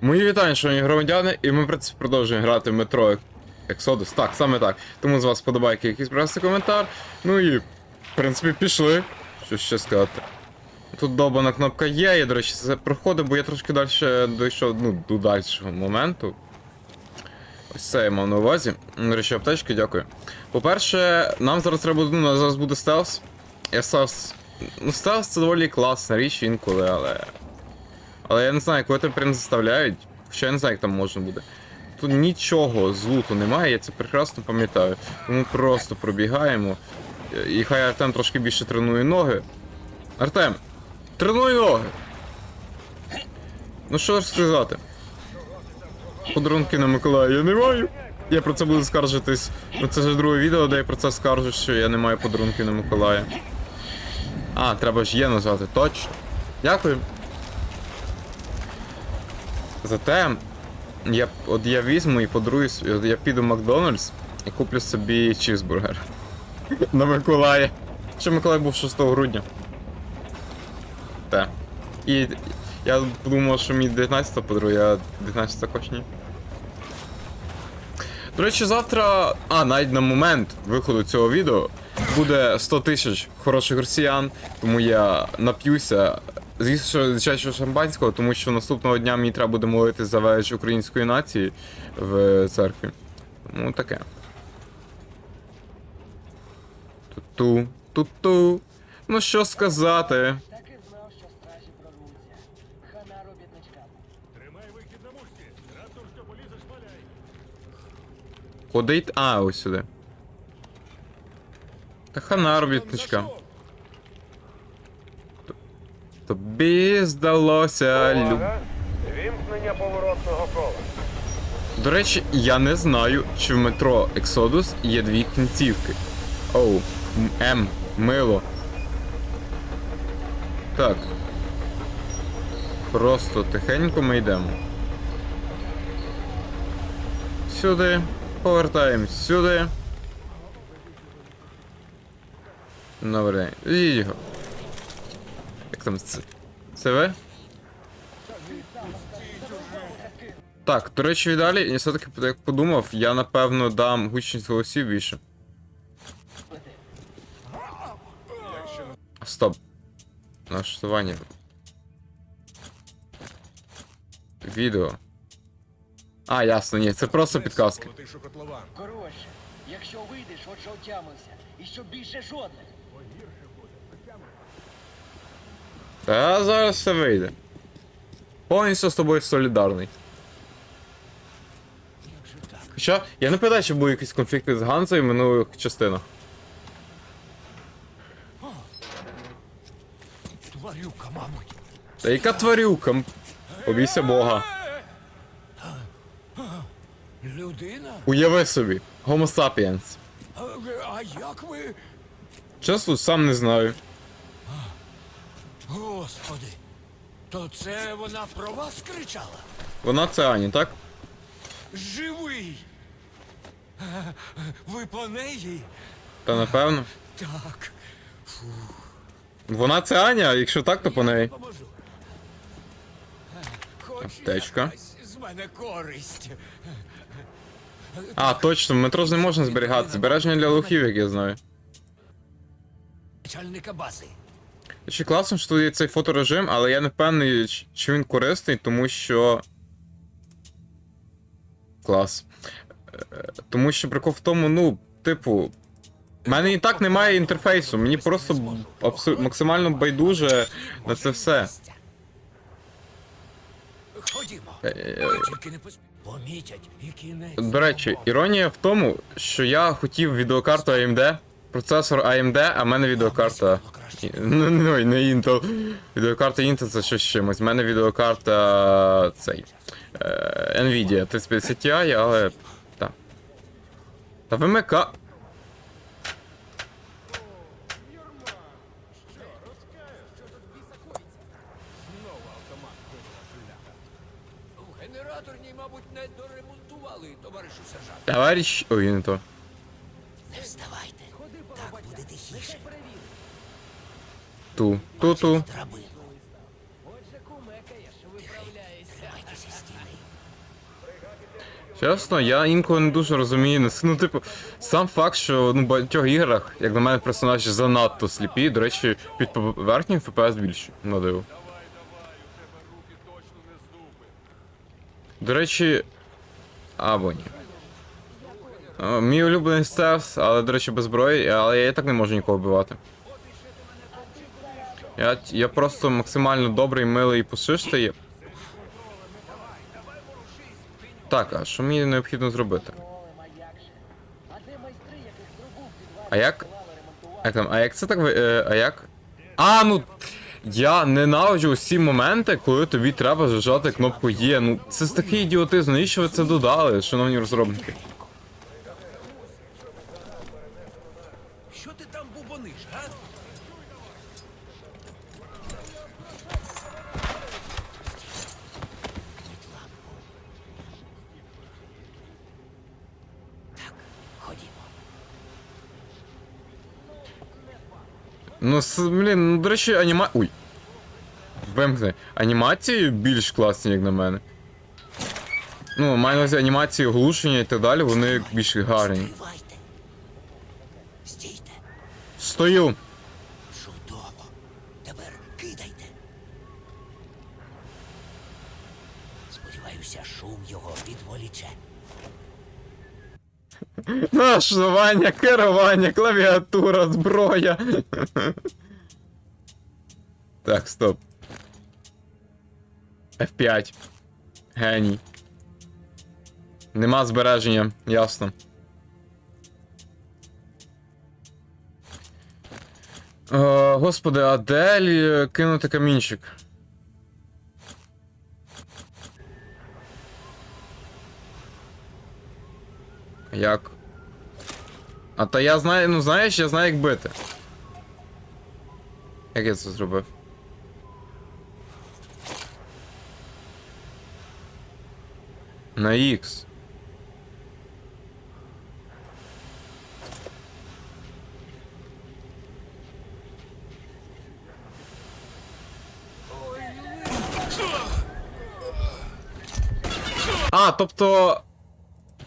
Мої вітання, шановні громадяни, і ми в принципі продовжуємо грати в метро Exodus. Так, саме так. Тому з вас подобайки, якийсь просто коментар. Ну і, в принципі, пішли. Що ще сказати. Тут довбана кнопка є, я, до речі, це проходив, бо я трошки далі дійшов ну, до дальшого моменту. Ось це я мав на увазі. До речі, аптечки, дякую. По-перше, нам зараз треба ну, зараз буде стелс. Я стелс. Ну, стелс це доволі класна річ інколи, але. Але я не знаю, коли тебе прям заставляють, хоча я не знаю, як там можна буде. Тут нічого з луту немає, я це прекрасно пам'ятаю. Тому просто пробігаємо. І хай Артем трошки більше тренує ноги. Артем! Тренуй ноги! Ну що ж сказати? Подарунки на Миколая я не маю. Я про це буду скаржитись. Ну це вже друге відео, де я про це скаржу, що я не маю подарунків на Миколая. А, треба ж є назвати, точно. Дякую. Зате я, от я візьму і подаруюсь, я піду в Макдональдс і куплю собі чізбургер. На Миколая. Ще Миколай був 6 грудня. Те. І я подумав, що мені 19 подарує, а 19 також ні. До речі, завтра, а навіть на момент виходу цього відео буде 100 тисяч хороших росіян, тому я нап'юся. Звісно, що дитячого шампанського, тому що наступного дня мені треба буде молитись за велич української нації в церкві. Тому таке. Ту-ту, ту-ту. Ну що сказати? Так і знав, що стражі прорвуться. Хана робітничкам. Тримай вихід на мушці. Раптом що полізеш, валяй. Куди йти? А, ось сюди. Та хана робітничка. Тобі здалося люб. Вімкнення поворотного кола. До речі, я не знаю, чи в метро Exodus є дві кінцівки. Оу, М, мило. Так. Просто тихенько ми йдемо. Сюди. Повертаємось сюди. Добре, йдіть його. Там це? Це ви? Так, до речі, віддалі, я все-таки як подумав, я напевно дам гучність голосів більше. Стоп. Налаштування. Відео. А, ясно, ні, це просто підказки. Коротше, якщо вийдеш, от що отямився. І щоб більше жодних. Та зараз все вийде. Повністю з тобою солідарний. Хоча, я не пам'ятаю, чи були якісь конфлікти з Ганзою в минулих частинах. Тварюка, мабуть. Та яка тварюка? м, Побійся Бога. Людина? Уяви собі. Homo sapiens. А, як ви? Чесно, сам не знаю. Господи. То це вона про вас кричала? Вона це Ані, так? Живий! Ви по неї? Та напевно. Так. Вона це Аня, якщо так, то по неї. Аптечка. з мене користь. А, точно, в метро не можна зберігати. Збереження для лохів, як я знаю. Начальника бази. Ще класно, що тут є цей фоторежим, але я не впевнений, чи він корисний, тому що. Клас. Е, Тому що прикол в тому, ну, типу. в мене і так немає інтерфейсу, мені просто абсу- максимально байдуже на це все. Ходімо. Е. Помітять. До речі, іронія в тому, що я хотів відеокарту AMD, процесор AMD, а в мене відеокарта. Ну, ну, не Intel. Відеокарта Intel це щось чимось. У мене відеокарта цей. Е, Nvidia 3050 Ti, але. Так. Та ВМК. У генераторній, мабуть, не доремонтували, товаришу сержант. Товарищ. Ой, не то. Ту-ту. Чесно, я інколи не дуже розумію. ну, типу, сам факт, що ну, в багатьох іграх, як на мене, персонажі занадто сліпі, до речі, під поверхню FPS більше, на диво. До речі. Або ні. Мій улюблений стелс, але, до речі, без зброї, але я і так не можу нікого вбивати. Я, я просто максимально добрий, милий і пушистий. Так, а що мені необхідно зробити? А як? Як? там, а як це так. Е, а як? А, ну. Я ненавиджу усі моменти, коли тобі треба зажати кнопку Є. Ну, це ж такий ідіотизм. Навіщо ви це додали, шановні розробники? Що ти там бубониш, га? Ну, с, блін, ну, до речі, аніма. Уй. Вимкни. Анімації більш класні, як на мене. Ну, маю на увазі анімації оглушення і так далі, вони більш гарні. Стійте. Стою. Чудово. Тепер кидайте. Сподіваюся, шум його відволіче. Налаштування, керування, клавіатура, зброя. Так, стоп. F5. Геній. Нема збереження, ясно. Е, господи, а де кинути камінчик? Як? А та я знаю, ну знаєш, я знаю, як бити. Як я це зробив? На X. А, тобто.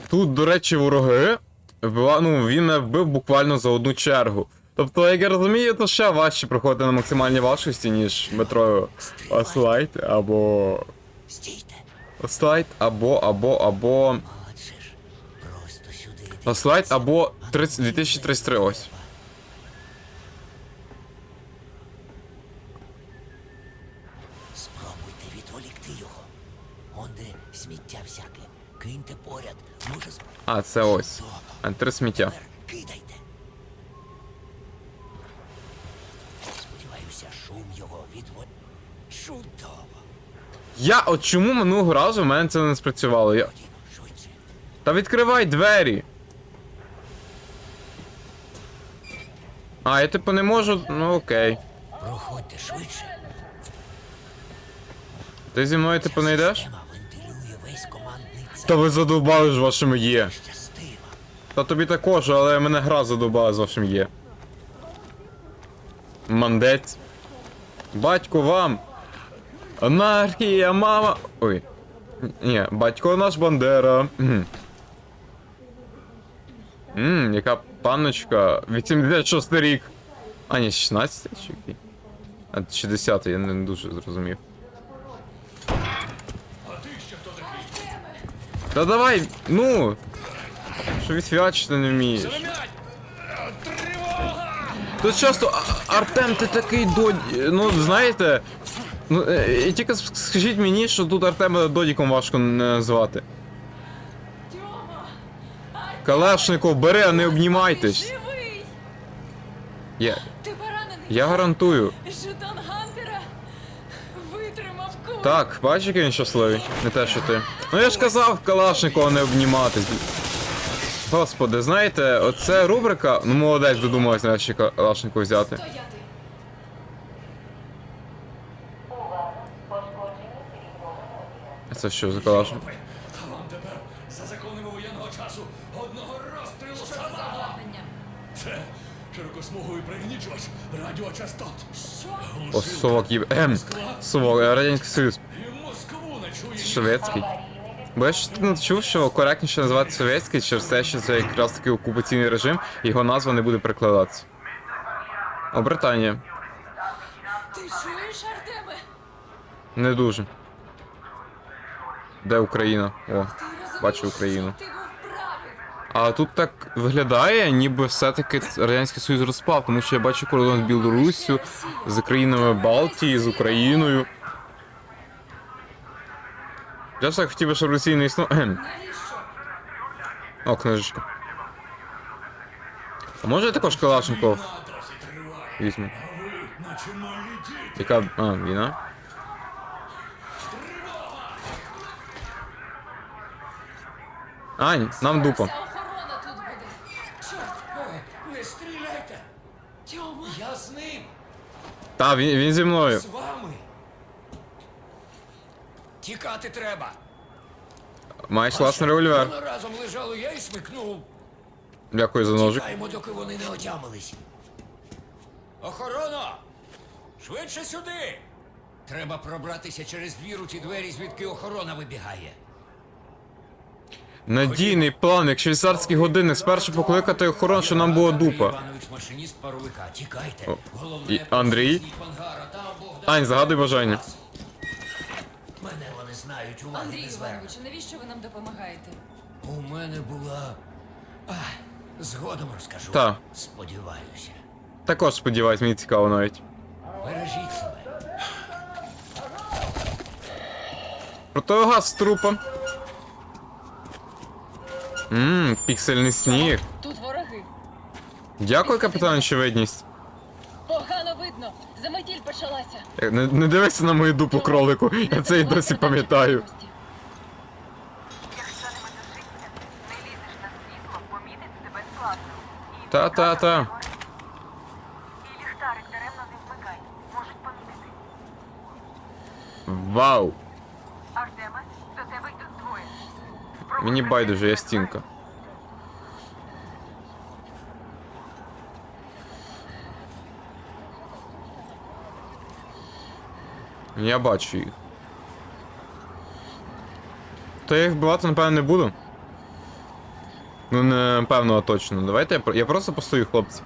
Тут, до речі, вороги. Вбива... Ну, він мене вбив буквально за одну чергу. Тобто, як я розумію, то ще важче проходити на максимальній важкості, ніж метро Ослайт або. Стійте. Або, або, або. Просто сюди. Або 30... 2033 ось. Спробуйте відволікти його. Онде сміття всяке. Киньте поряд. Може. А, це ось. А, три сміття. Сподіваюся, шум його. Чудово. Я от чому минулого разу в мене це не спрацювало? Я... Та відкривай двері! А, я типу не можу. Ну окей. Проходьте швидше. Ти зі мною типу не йдеш? Та ви задовбали ж вашими є. Та тобі також, але мене гра задовбала з вашим є. Мандець. Батько вам. Анархія, мама. Ой. Ні, батько наш Бандера. Ммм, яка панночка. 86 рік. А, ні, 16 чи який? А, чи 10 я не дуже зрозумів. Та давай, ну! Що відфігачити не вмієш. Тут часто Артем, ти такий додь. Ну, знаєте. Ну, е, і тільки скажіть мені, що тут Артема додіком важко не назвати. Калашников, бери, а не обнімайтесь. Я, я гарантую. Так, бачиш, який він щасливий. Не те, що ти. Ну я ж казав Калашникова не обніматись. Господи, знаєте, оце рубрика. Ну молодець додумалась нарешті Калашникова взяти. Це що за Калашник? Вам тепер за законами воєнного часу одного розстрілу. Це широкосмуговий пригнічувач радіочастот. Що? О, совок їб. Ем. Совок, Радянський Союз. І Москву не чує. совєтський. Бо я ж ну, чув, що коректніше називати совєтський через те, що це якраз таки окупаційний режим, і його назва не буде перекладатися. О, Британія. Ти чуєш, Артеме? Не дуже. Де Україна? О, бачу Україну. А тут так виглядає, ніби все-таки Радянський Союз розпав, тому що я бачу кордон з Білоруссю, з країнами Балтії, з Україною. Я ж так хотів би, щоб Росія не існувала. О, книжечка. А може я також Калашников візьму? Яка. А, війна? Ань, нам дупа. Не стріляйте! Я з ним! Та, він, він зі мною. Тікати треба! Маєш власний револьвер. Разом лежали, я й смикнув. Дякую за ножик. Чекаємо, доки вони не отямились. Охорона! Швидше сюди! Треба пробратися через двір у ті двері, звідки охорона вибігає. Надійний план, як швейцарський годинник, спершу покликати охорону, що нам було дупа. Іванович, машиніст паровика, тікайте. Головне, і Андрій? поверніть Пангара, там Богдан Ань, загадуй бажання. Знають, уваги Андрій. Іванович, навіщо ви нам допомагаєте? У мене була. А, згодом розкажу. Та. Сподіваюся. Також сподіваюсь, мені цікаво навіть. Бережіть себе. Противогаз з трупа. Ммм, піксельний сніг. Тут вороги. Дякую, капітан, очевидність. Заметіль почалася. Е, Не, не дивися на мою дупу кролику, я це і досі пам'ятаю. Якщо не метушишся, не лізеш на світло, помітить тебе складно. І Та-та-та. І ліхтарик даремно не вмикай. Можуть помітити. Вау. Артеме, до тебе йдуть двоє. Спробуй Мені пройти байдуже, я через стінка. Я бачу їх. То я їх вбивати, напевно, не буду. Ну, не певно, а точно. Давайте я, я просто постою, хлопці.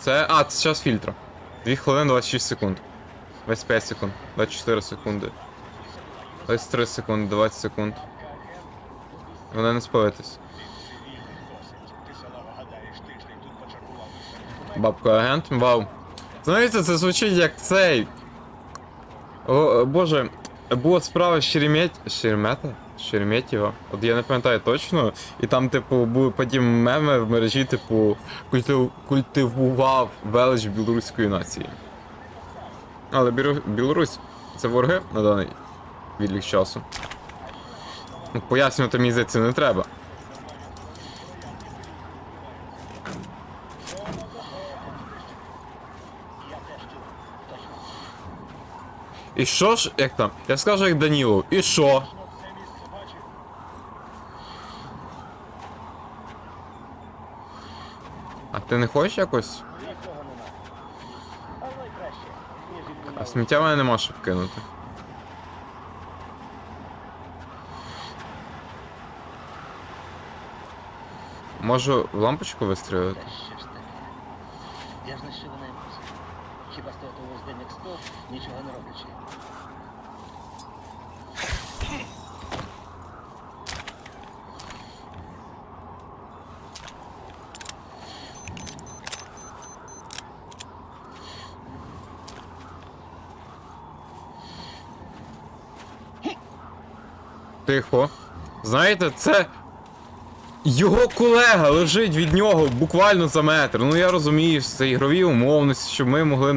Це. А, це час фільтра. 2 хвилини 26 секунд. 25 секунд. 24 секунди. 23 секунди, 20 секунд. Вони не спалитись. Бабка агент, вау. Знаєте, це звучить як цей. О, боже, була справа Шеремет... Шеремета? Шереметєва. От я не пам'ятаю точно. І там, типу, були потім меми в мережі, типу, культив... культивував велич білоруської нації. Але Біру... Білорусь це вороги на даний відлік часу. Пояснювати мені здається не треба. І що ж, як там? Я скажу як Данілов, і що? А ти не хочеш якось? А сміття мене нема щоб кинути. Можу в лампочку вистрілити? Що ж таке? Я ж на що вона емоція. Хіба стояти увесь день як стовп, нічого не роблячи. Тихо. Знаєте, це. Його колега лежить від нього буквально за метр. Ну я розумію, це ігрові умовності, щоб ми могли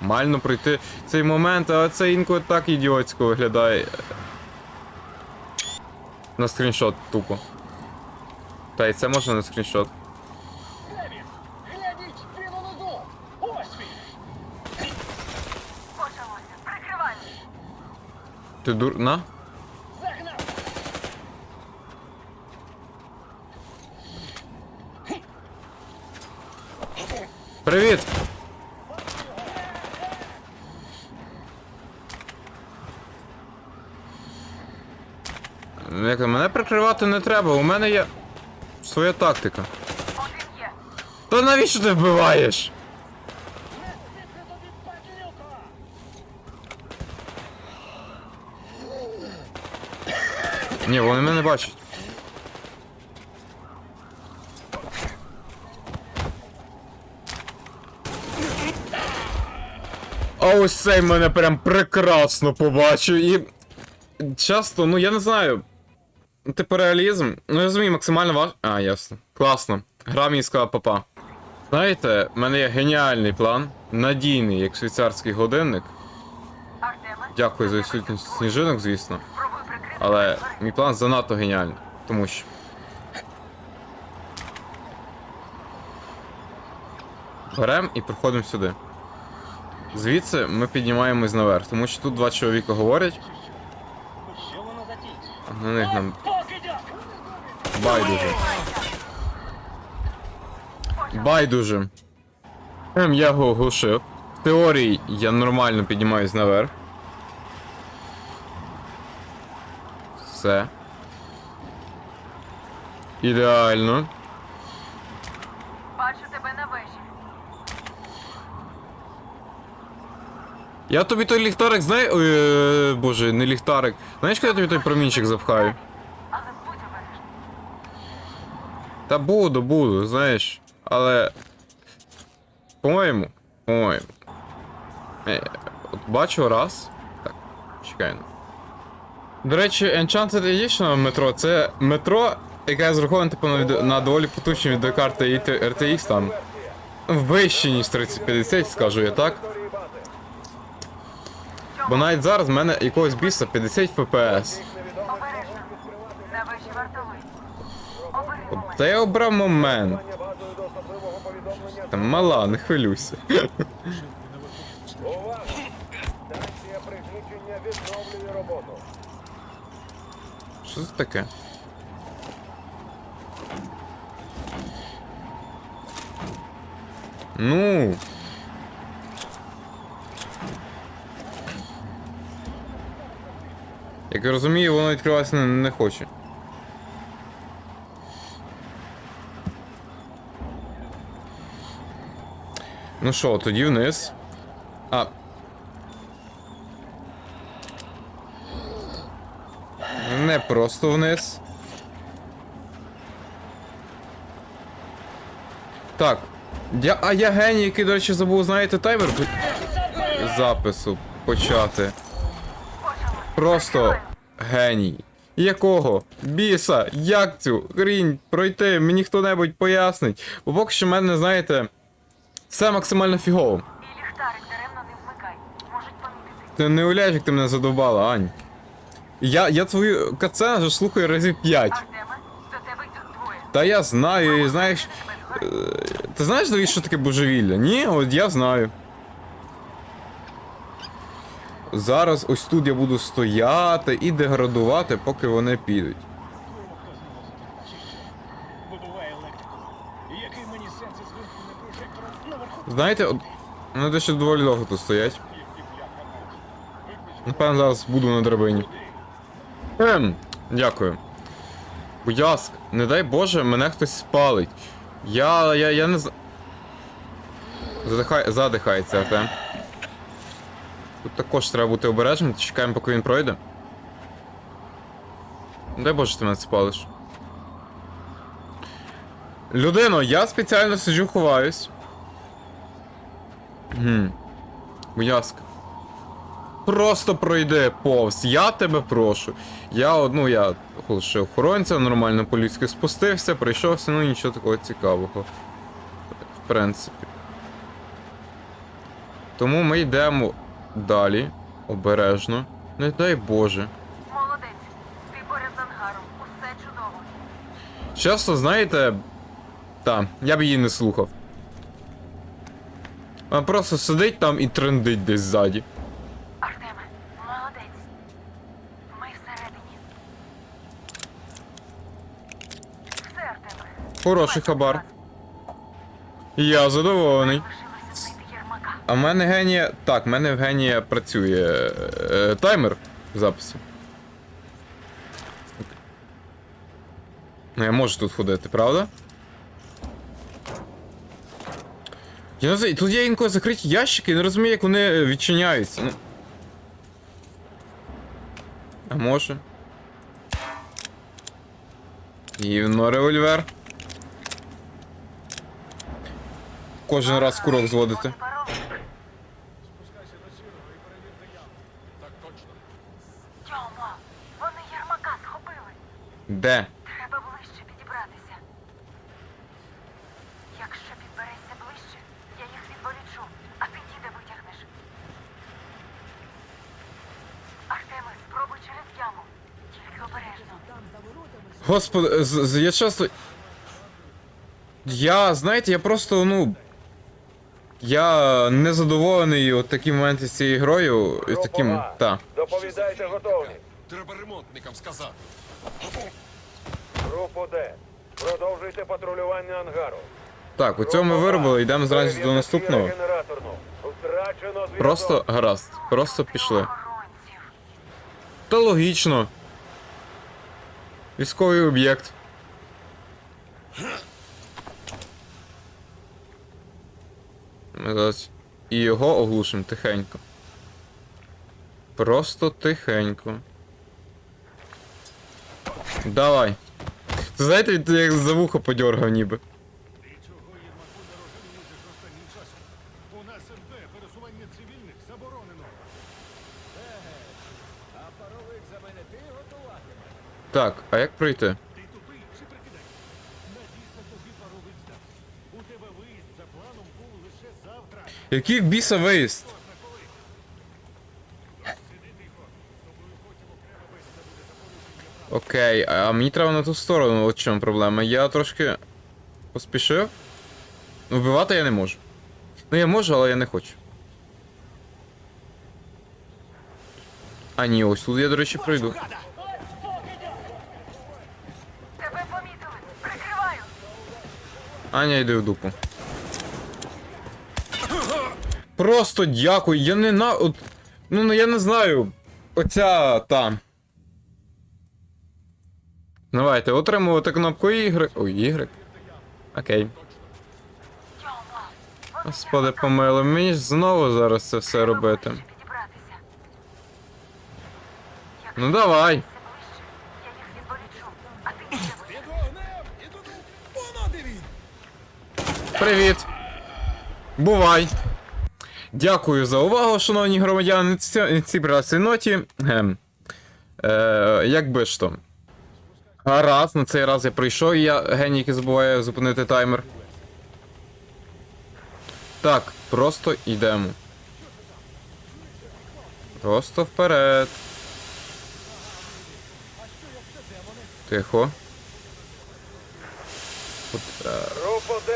нормально пройти цей момент, але це інколи так ідіотсько виглядає. На скріншот тупо. Та й це можна на скріншот. Ти дур. На? Привіт! Як то, мене прикривати не треба, у мене є своя тактика. Та навіщо ти вбиваєш? Ні, вони мене бачать. А ось цей мене прям прекрасно побачив і. Часто, ну я не знаю. Типу реалізм. Ну я розумію, максимально важ. А, ясно. Класно. Гра міського папа. Знаєте, в мене є геніальний план. Надійний, як швейцарський годинник. Дякую за відсутність сніжинок, звісно. Але мій план занадто геніальний. Тому що. Берем і приходимо сюди. Звідси ми піднімаємось наверх, тому що тут два чоловіка говорять, на них нам Покидьок! Байдуже. Байдуже. Ем, я його оглушив. В теорії я нормально піднімаюсь наверх. Все. Ідеально. Бачу тебе на вежі. Я тобі той ліхтарик знаю. Е, боже, не ліхтарик. Знаєш, коли я тобі той промінчик запхаю? Але будь обережний. Та буду, буду, знаєш. Але. По-моєму. По-моєму. От бачу раз. Так, чекай. До речі, Enchanted Edition метро це метро, яке зраховане типу, на, на доволі потужні відеокарти IT RTX там. Вище, ніж 3050, скажу я так. Бо навіть зараз в мене якогось біса 50 FPS. Обережно. На вежі вартовий. Обери момент. Та я обрав момент. Там мала, не хвилюйся. Станція пригнічення відновлює роботу. Що це таке? Ну. Як я розумію, воно відкриватися не, не хоче. Ну що, тоді вниз. А. Не просто вниз. Так. Я, а я геній, який, до речі, забув, знаєте, таймер запису почати. Просто геній. Якого? Біса, як цю хрінь пройти? Мені хто-небудь пояснить. Бо поки що мене, знаєте, все максимально фігово. Ти не уявляєш, як ти мене задовбала, Ань. Я, я твою кацену вже слухаю разів 5. Артеме, до тебе йдуть двоє. Та я знаю, і знаєш. Е, Ти знаєш, Давід, що таке божевілля? Ні, от я знаю. Зараз ось тут я буду стояти і деградувати, поки вони підуть. Знаєте, вони ще доволі довго тут стоять. Напевно, зараз буду на драбині. Ем, дякую. Будь ласка, не дай Боже, мене хтось спалить. Я. я, я не. Задихай, задихається Артем. Тут також треба бути обережним, чекаємо, поки він пройде. Не Дай Боже, ти мене спалиш. Людино, я спеціально сиджу, ховаюсь. Гм. Будь ласка. Просто пройди повз. Я тебе прошу. Я одну, я лише охоронця, нормально по-людськи спустився, прийшовся, ну нічого такого цікавого. В принципі. Тому ми йдемо далі, обережно. Не дай Боже. Молодець. Ти поряд з ангаром. Усе чудово. Чесно, знаєте. Та, я б її не слухав. Вона просто сидить там і трендить десь ззаді. Артеме, молодець. Ми всередині. Все, Артеме. Хороший хабар. Я задоволений. Лишилося знайти Єрмака. А в мене генія. Так, в мене в генія працює е, таймер в записі. Ну я можу тут ходити, правда? Я не знаю, тут є інколи закриті ящики, я не розумію, як вони е, відчиняються. Ну. А може? Гівно револьвер. Кожен раз курок зводити. Де? Треба ближче підібратися. Якщо підберешся ближче, я їх відволічу, а ти діда витягнеш. Артеме, спробуй через яму. Тільки обережно. Господи, я часто. Я, знаєте, я просто, ну. Я не задоволений от такі моменти з цією грою. І таким. Та. Доповідайте готовність. Треба ремонтникам сказати. Групу Д. Продовжуйте патрулювання ангару. Так, у цьому ми виробили, йдемо зразу до наступного. Просто гаразд. Просто пішли. Та логічно. Військовий об'єкт. Ми зараз і його оглушимо тихенько. Просто тихенько. Давай. Ти знаєте, як за вухо подергав ніби. Ти чого Єрмаку на рожон лізеш останнім часом? У нас МП пересування цивільних заборонено. А паровик за мене ти готуватимеш? Так, а як пройти? Ти тупий чи прикидай? Надійсно тобі паровик здав. У тебе виїзд за планом був лише завтра. Який біса виїзд? Окей, а мені треба на ту сторону, от чому проблема. Я трошки поспішив. Вбивати я не можу. Ну я можу, але я не хочу. А ні, ось тут я, до речі, пройду. Аня, йди в дупу. Просто дякую, я не на. От, ну, ну я не знаю. Оця та. Давайте, отримувати кнопку Y. Ой, Y. Окей. Господи, помилуй, мені ж знову зараз це все робити. Ну давай. Привіт. Бувай. Дякую за увагу, шановні громадяни. Ці- на прекрасній ноті. Ем. Е, як би ж. Гаразд, на цей раз я прийшов, і я геній, який забуває зупинити таймер. Так, просто йдемо. Просто вперед. Тихо. Вирушайте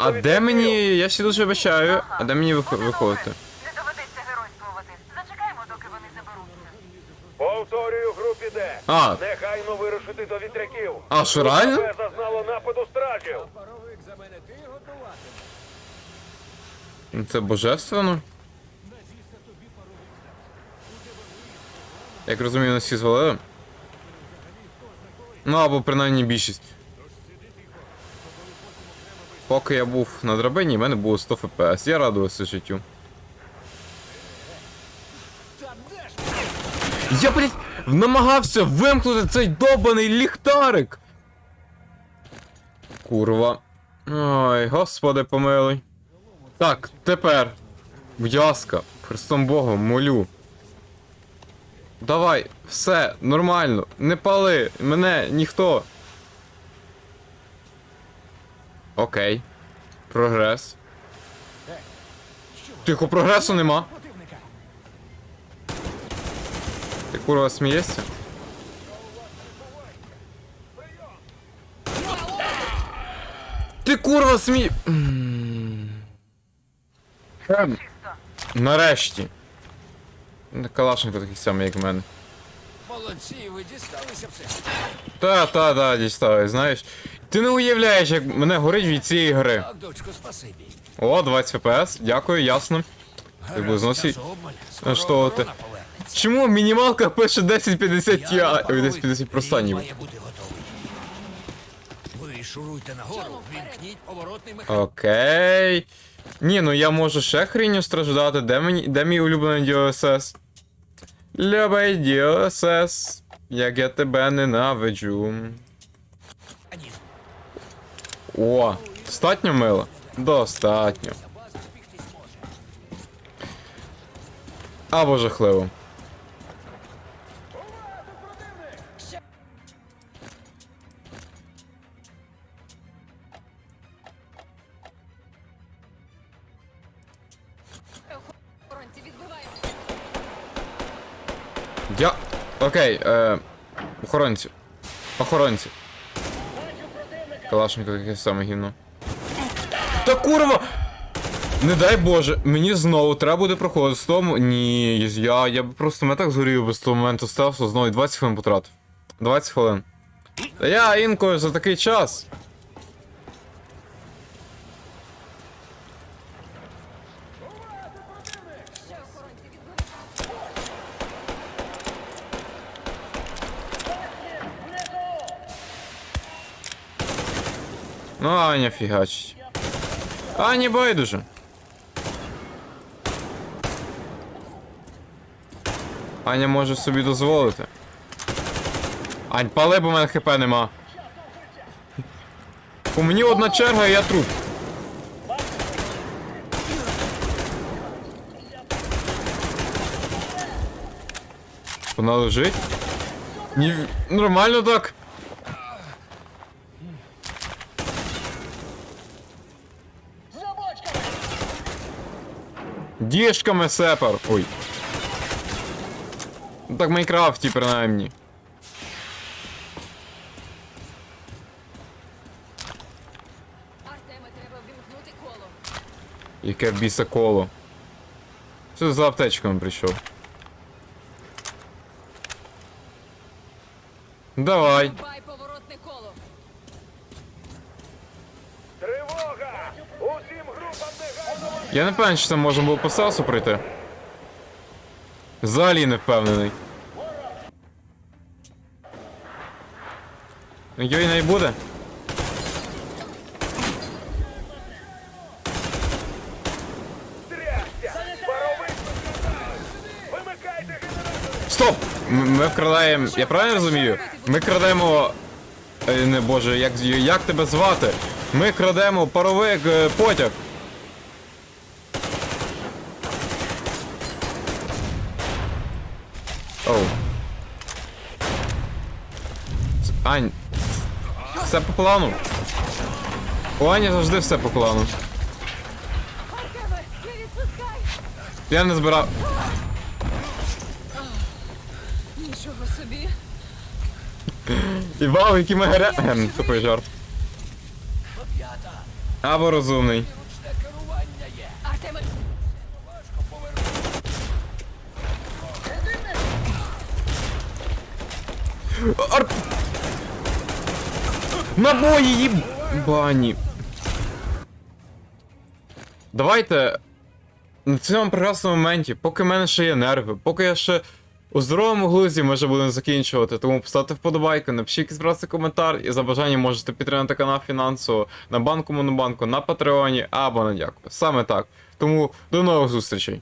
А де мені. Я ще дуже вибачаю, а де мені вих- виходити? Не доведеться геройствувати. Зачекаємо, доки вони заберуться. Повторюю групі Д. А. Негайно вирушити до вітряків. А, що, реально? МП зазнало нападу стражів. Ну, Це божественно. Як розумію, нас всі звалили. Ну або принаймні більшість. Поки я був на драбині, в мене було 100 фпс. Я радувався життю. Я, блядь, намагався вимкнути цей добаний ліхтарик. Курва. Ой, господи помилуй. Так, тепер. Будь ласка, Христом Богом, молю. Давай, все, нормально. Не пали, мене ніхто. Окей. Прогрес. Тихо, прогресу нема. Ти курва смієшся? Ти курва смі... Ем, Нарешті. Калашенко такий самий, як в мене. Молодці, ви дісталися все. Та, та, та, діставай, знаєш. Ти не уявляєш, як мене горить від цієї гри. Так. О, 20 фпс, дякую, ясно. Обмаль. А Скоро що ти? Чому мінімалка пише 1050 Я Ti? Ой, готовий. 1050 просто Він ні. має бути готовий. Шуруйте нагору, Чому вперед? ввімкніть поворотний механізм. Окей. Ні, ну я можу ще хріню страждати. Де, мені, де мій улюблений DLSS? Любий DLSS, як я тебе ненавиджу. О, достатньо мило? Достатньо. Або жахливо. Я. Окей, е. Охоронці. Охоронці. Калашников якесь саме гімно. Та курва! Не дай Боже, мені знову треба буде проходити з тому. Ні, я, я б просто мене так згорів без того моменту стелсу, знову 20 хвилин потратив. 20 хвилин. Та я інколи за такий час. Ну, Аня фігачить. Ані байдуже. Аня може собі дозволити. Ань, пали, бо в мене хп нема. У мені одна черга, і я труп. Вона лежить? Ні, нормально так. Діжками сепар. Ой. Ну так в Майнкрафті, принаймні. Артеме, треба ввімкнути коло. Яке біса коло. Що за аптечками прийшов? Давай. Я не певен, чи це можна було по селсу пройти. Взагалі не впевнений. Ну, Йой не буде. Стоп! Ми вкрадаємо. Я правильно розумію? Ми крадемо. Е, Не боже, як, як тебе звати? Ми крадемо паровик е, потяг. Ань. Все по плану. У Ані завжди все по плану. Я не збирав. Нічого собі. І вау, які ми гаря... Тупий жарт. Або розумний. Артеме, Ар... Набої їб... Бані. Давайте на цьому прекрасному моменті, поки в мене ще є нерви, поки я ще у здоровому глузі ми вже будемо закінчувати. Тому поставте вподобайку, напишіть якийсь просто коментар і за бажанням можете підтримати канал фінансово на банку Монобанку, на Патреоні або на дякую. Саме так. Тому до нових зустрічей.